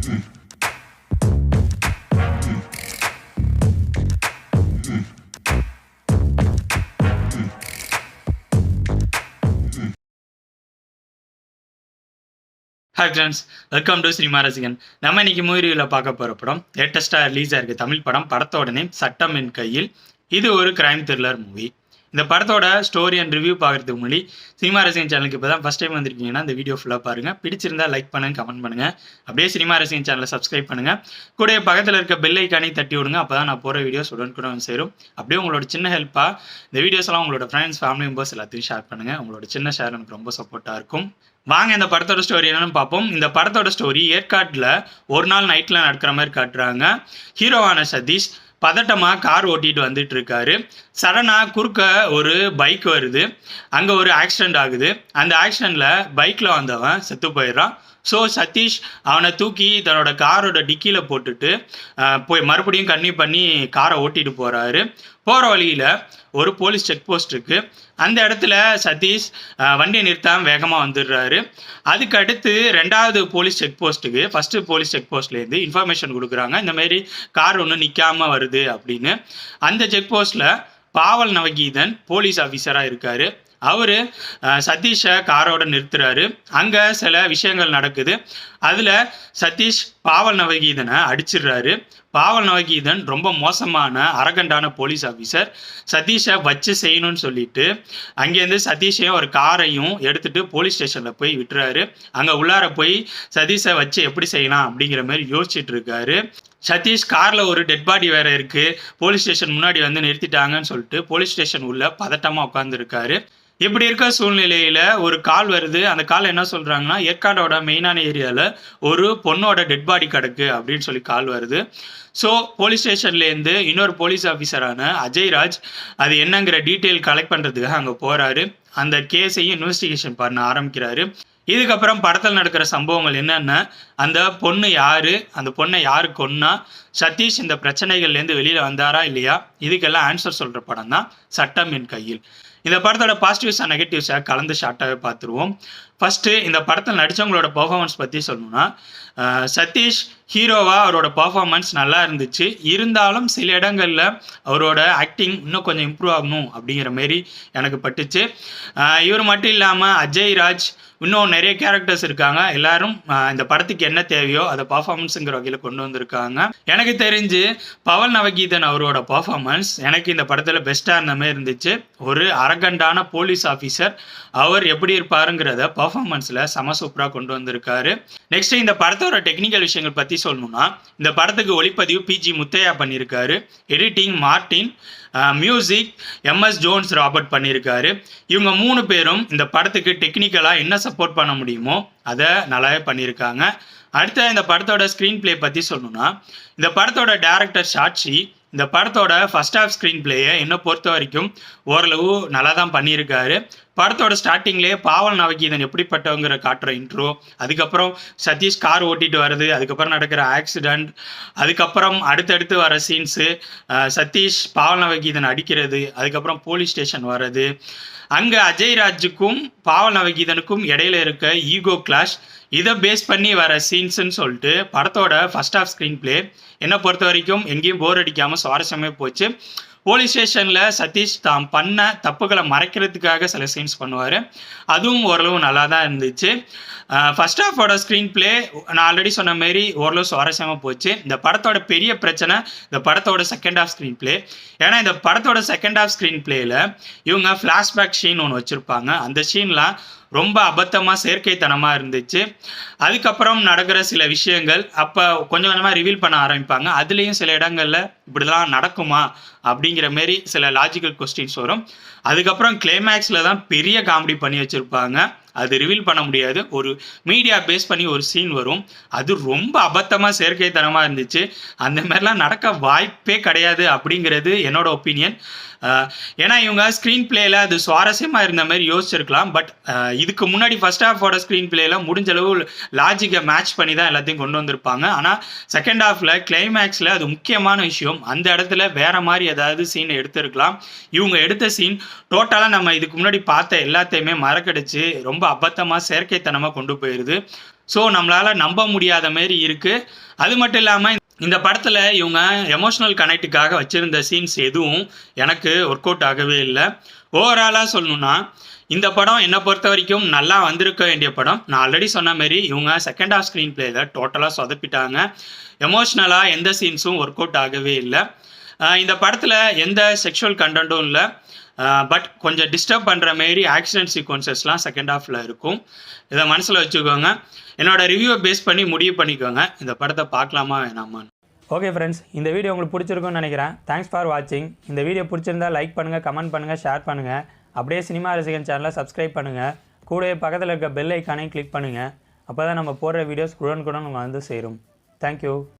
Hi friends welcome to cinema Rasigan நம்ம இன்னைக்கு movie பார்க்க போகிற படம் லேட்டஸ்ட்டாக ரிலீஸ் ஆயிருக்கு தமிழ் படம் படத்தோட நேம் சட்டம் என் கையில். இது ஒரு கிரைம் த்ரில்லர் மூவி இந்த படத்தோட ஸ்டோரி அண்ட் ரிவ்யூ பார்க்குறதுக்கு முன்னாடி சினிமா ரசிகன் சேனலுக்கு இப்போ தான் ஃபஸ்ட் டைம் வந்திருக்கீங்கன்னா இந்த வீடியோ ஃபுல்லாக பாருங்கள் பிடிச்சிருந்தா லைக் பண்ணுங்க கமெண்ட் பண்ணுங்கள் அப்படியே சினிமா ரசிகன் சேனலை சப்ஸ்கிரைப் பண்ணுங்கள் கூட பக்கத்தில் இருக்க பெல் ஐக்கானே தட்டி விடுங்க. அப்போ தான் நான் போகிற வீடியோஸ் உடனுக்குடன் சேரும். அப்படியே உங்களோட சின்ன ஹெல்ப்பாக இந்த வீடியோஸ் எல்லாம் உங்களோட ஃப்ரெண்ட்ஸ் ஃபேமிலி மெம்பர்ஸ் எல்லாத்தையும் ஷேர் பண்ணுங்கள் உங்களோட சின்ன ஷேர் எனக்கு ரொம்ப சப்போர்ட்டாக இருக்கும். வாங்க இந்த படத்தோட ஸ்டோரி என்னன்னு பார்ப்போம். இந்த படத்தோட ஸ்டோரி ஏற்காட்டில் ஒரு நாள் நைட்டில் நடக்கிற மாதிரி காட்டுறாங்க. ஹீரோவான சதீஷ் பதட்டமாக கார் ஓட்டிட்டு வந்துட்டு இருக்காரு. சடனாக குறுக்க ஒரு பைக் வருது. அங்கே ஒரு ஆக்சிடென்ட் ஆகுது. அந்த ஆக்சிடெண்ட்டில் பைக்கில் வந்தவன் செத்து போயிடுறான். ஸோ சதீஷ் அவனை தூக்கி தன்னோட காரோட டிக்கியில் போட்டுட்டு போய் மறுபடியும் கண்ணி பண்ணி காரை ஓட்டிட்டு போகிறாரு போகிற வழியில் ஒரு போலீஸ் செக் போஸ்ட் இருக்குது அந்த இடத்துல சதீஷ் வண்டியை நிறுத்தாமல் வேகமாக வந்துடுறாரு. அதுக்கு அடுத்து ரெண்டாவது போலீஸ் செக் போஸ்ட்டுக்கு ஃபஸ்ட்டு போலீஸ் செக் போஸ்ட்லேருந்து இன்ஃபர்மேஷன் கொடுக்குறாங்க. இந்தமாரி கார் ஒன்றும் நிற்காமல் வருது அப்படின்னு. அந்த செக் போஸ்ட்டில் பாவல் நவகீதன் போலீஸ் ஆஃபீஸராக இருக்காரு. அவர் சதீஷை காரோட நிறுத்துறாரு. அங்கே சில விஷயங்கள் நடக்குது. அதில் சதீஷ் பாவல் நவகீதனை அடிச்சிடுறாரு. பாவல் நவகீதன் ரொம்ப மோசமான அரகண்டான போலீஸ் ஆஃபீஸர் சதீஷை வச்சு செய்யணும்னு சொல்லிட்டு அங்கேருந்து சதீஷையும் ஒரு காரையும் எடுத்துட்டு போலீஸ் ஸ்டேஷனில் போய் விட்டுறாரு. அங்கே உள்ளார போய் சதீஷை வச்சு எப்படி செய்யலாம் அப்படிங்கிற மாதிரி யோசிச்சுட்டு இருக்காரு. சதீஷ் காரில் ஒரு டெட் பாடி வேற இருக்குது போலீஸ் ஸ்டேஷன் முன்னாடி வந்து நிறுத்திட்டாங்கன்னு சொல்லிட்டு போலீஸ் ஸ்டேஷன் உள்ள பதட்டமாக உட்காந்துருக்காரு இப்படி இருக்க சூழ்நிலையில ஒரு கால் வருது. அந்த கால் என்ன சொல்றாங்கன்னா ஏற்காடோட மெயினான ஏரியால ஒரு பொண்ணோட டெட் பாடி கிடக்கு அப்படின்னு சொல்லி கால் வருது. ஸோ போலீஸ் ஸ்டேஷன்லேருந்து இன்னொரு போலீஸ் ஆஃபீஸரான அஜய்ராஜ் அது என்னங்கிற டீட்டெயில் கலெக்ட் பண்ணுறதுக்காக அங்கே போகிறாரு அந்த கேஸையும் இன்வெஸ்டிகேஷன் பண்ண ஆரம்பிக்கிறாரு. இதுக்கப்புறம் படத்தில் நடக்கிற சம்பவங்கள் என்னென்ன அந்த பொண்ணு யாரு அந்த பொண்ணை யாரு கொன்னா சதீஷ் இந்த பிரச்சனைகள்லேருந்து வெளியில் வந்தாரா இல்லையா? இதுக்கெல்லாம் ஆன்சர் சொல்கிற படம் தான் சட்டம் என் கையில். இந்த படத்தோட பாசிட்டிவ்ஸ் அண்ட் கலந்து ஷார்ட்டாகவே பார்த்துருவோம். ஃபஸ்ட்டு இந்த படத்தில் நடித்தவங்களோட பர்ஃபார்மன்ஸ் பற்றி சொல்லணும்னா சதீஷ் ஹீரோவாக அவரோட பர்ஃபார்மன்ஸ் நல்லா இருந்துச்சு. இருந்தாலும் சில இடங்களில் அவரோட ஆக்டிங் இன்னும் கொஞ்சம் இம்ப்ரூவ் ஆகணும் அப்படிங்கிற மாரி எனக்கு பட்டுச்சு. இவர் மட்டும் இல்லாமல் அஜய் ராஜ் இன்னும் நிறைய கேரக்டர்ஸ் இருக்காங்க. எல்லாரும் இந்த படத்துக்கு என்ன தேவையோ அதை பர்ஃபார்மன்ஸுங்கிற வகையில் கொண்டு வந்திருக்காங்க. எனக்கு தெரிஞ்சு பவல் நவகீதன் அவரோட பர்ஃபார்மன்ஸ் எனக்கு இந்த படத்தில் பெஸ்ட்டாக இருந்த மாதிரி இருந்துச்சு. ஒரு அரகண்டான போலீஸ் ஆஃபீஸர் அவர் எப்படி இருப்பாருங்கிறத பர்ஃபார்மன்ஸில் செம சூப்பராக கொண்டு வந்திருக்காரு. நெக்ஸ்ட் இந்த படத்தோட டெக்னிக்கல் விஷயங்கள் பற்றி சொல்லணும்னா இந்த படத்துக்கு ஒளிப்பதிவு பிஜி முத்தையா பண்ணியிருக்காரு. Editing Martin music M S Jones Robert பண்ணியிருக்காரு. இவங்க மூணு பேரும் இந்த படத்துக்கு டெக்னிக்கலாக என்ன சப்போர்ட் பண்ண முடியுமோ அதை நல்லாவே பண்ணியிருக்காங்க. அடுத்த இந்த படத்தோட ஸ்க்ரீன் ப்ளே பற்றி சொல்லணும்னா இந்த படத்தோட டேரக்டர் சாட்சி இந்த படத்தோட ஃபர்ஸ்ட் ஹாஃப் ஸ்க்ரீன் பிளேயை என்னை பொறுத்த வரைக்கும் ஓரளவு நல்லா தான் பண்ணியிருக்காரு. படத்தோட ஸ்டார்டிங்லேயே பாவல் நவகீதன் எப்படிப்பட்டவங்கிற காட்டுற இன்ட்ரோ அதுக்கப்புறம் சதீஷ் கார் ஓட்டிட்டு வருது அதுக்கப்புறம் நடக்கிற ஆக்சிடெண்ட் அதுக்கப்புறம் அடுத்தடுத்து வர சீன்ஸு சதீஷ் பாவல் நவகீதன் அடிக்கிறது அதுக்கப்புறம் போலீஸ் ஸ்டேஷன் வர்றது. அங்கே அஜய் ராஜுக்கும் பாவல் நவகீதனுக்கும் இடையில இருக்க ஈகோ கிளாஷ் இதை பேஸ் பண்ணி வர சீன்ஸ்ன்னு சொல்லிட்டு படத்தோட ஃபர்ஸ்ட் ஆஃப் ஸ்க்ரீன் ப்ளே என்னை பொறுத்த வரைக்கும் எங்கேயும் போர் அடிக்காமல் சுவாரஸ்யமே போச்சு. போலீஸ் ஸ்டேஷனில் சதீஷ் தான் பண்ண தப்புகளை மறைக்கிறதுக்காக சில சீன்ஸ் பண்ணுவார். அதுவும் ஓரளவு நல்லா தான் இருந்துச்சு ஃபர்ஸ்ட் ஆஃபோட ஸ்க்ரீன் ப்ளே நான் ஆல்ரெடி சொன்ன மாதிரி ஓரளவு சுவாரஸ்யமாக போச்சு. இந்த படத்தோட பெரிய பிரச்சனை இந்த படத்தோட செகண்ட் ஆஃப் ஸ்க்ரீன் ப்ளே ஏன்னா இந்த படத்தோட செகண்ட் ஆஃப் ஸ்க்ரீன் ப்ளேயில் இவங்க ஃப்ளாஷ்பேக் ஷீன் ஒன்று வச்சுருப்பாங்க. அந்த ஷீன்லாம் ரொம்ப அபத்தமாக செயற்கைத்தனமாக இருந்துச்சு. அதுக்கப்புறம் நடக்கிற சில விஷயங்கள் அப்போ கொஞ்சம் கொஞ்சமாக ரிவீல் பண்ண ஆரம்பிப்பாங்க. அதுலேயும் சில இடங்களில் இப்படிலாம் நடக்குமா அப்படிங்கிற மாரி சில லாஜிக்கல் கொஸ்டின்ஸ் வரும். அதுக்கப்புறம் கிளைமேக்ஸில் தான் பெரிய காமெடி பண்ணி வச்சுருப்பாங்க. அது ரிவீல் பண்ண முடியாது. ஒரு மீடியா பேஸ் பண்ணி ஒரு சீன் வரும். அது ரொம்ப அபத்தமாக செயற்கைத்தனமாக இருந்துச்சு. அந்த மாதிரிலாம் நடக்க வாய்ப்பே கிடையாது அப்படிங்கிறது என்னோட ஒப்பீனியன் ஏன்னா இவங்க ஸ்க்ரீன் பிளேயில் அது சுவாரஸ்யமாக இருந்த மாதிரி யோசிச்சிருக்கலாம். பட் இதுக்கு முன்னாடி ஃபர்ஸ்ட் ஹாஃபோட ஸ்க்ரீன் பிளேயில் முடிஞ்ச அளவு லாஜிக்கை மேட்ச் பண்ணி தான் எல்லாத்தையும் கொண்டு வந்திருப்பாங்க. ஆனால் செகண்ட் ஹாஃபில் கிளைமேக்ஸில் அது முக்கியமான விஷயம். அந்த இடத்துல வேற மாதிரி ஏதாவது சீன் எடுத்திருக்கலாம். இவங்க எடுத்த சீன் டோட்டலாக நம்ம இதுக்கு முன்னாடி பார்த்த எல்லாத்தையுமே மறக்கடிச்சு ரொம்ப ரொம்ப அபத்தமாக செயற்கைத்தனமாக கொண்டு போயிடுது ஸோ நம்மளால் நம்ப முடியாத மாரி இருக்குது அது மட்டும் இல்லாமல் இந்த படத்தில் இவங்க எமோஷ்னல் கனெக்ட்டுக்காக வச்சுருந்த சீன்ஸ் எதுவும் எனக்கு ஒர்க் அவுட் ஆகவே இல்லை. ஓவராலாக சொல்லணும்னா இந்த படம் என்னை பொறுத்த வரைக்கும் நல்லா வந்திருக்க வேண்டிய படம். நான் ஆல்ரெடி சொன்ன மாதிரி இவங்க செகண்ட் ஹாஃப் ஸ்க்ரீன் பிளேயில் டோட்டலாக சொதப்பிட்டாங்க. எமோஷ்னலாக எந்த சீன்ஸும் ஒர்க் அவுட் ஆகவே இல்லை. இந்த படத்தில் எந்த செக்ஷுவல் கண்டென்ட்டும் இல்லை. பட் கொஞ்சம் டிஸ்டர்ப் பண்ணுற மாரி ஆக்சிடென்ட் சீக்வன்சஸ்லாம் செகண்ட் ஹாஃபில் இருக்கும். இதை மனசில் வச்சுக்கோங்க. என்னோட ரிவ்யூவை பேஸ் பண்ணி முடிவு பண்ணிக்கோங்க. இந்த படத்தை பார்க்கலாமா வேணாமான்னு. ஓகே ஃப்ரெண்ட்ஸ் இந்த வீடியோ உங்களுக்கு பிடிச்சிருக்கும்னு நினைக்கிறேன். தேங்க்ஸ் ஃபார் வாட்சிங் இந்த வீடியோ பிடிச்சிருந்தா லைக் பண்ணுங்கள் கமெண்ட் பண்ணுங்கள் ஷேர் பண்ணுங்கள் அப்படியே சினிமா ரசிகன் சேனலை சப்ஸ்கிரைப் பண்ணுங்கள் கூடவே பக்கத்தில் இருக்க பெல் ஐக்கானையும் கிளிக் பண்ணுங்கள் அப்போ தான் நம்ம போடுற வீடியோஸ் குடன் குடன் வந்து சேரும். தேங்க்யூ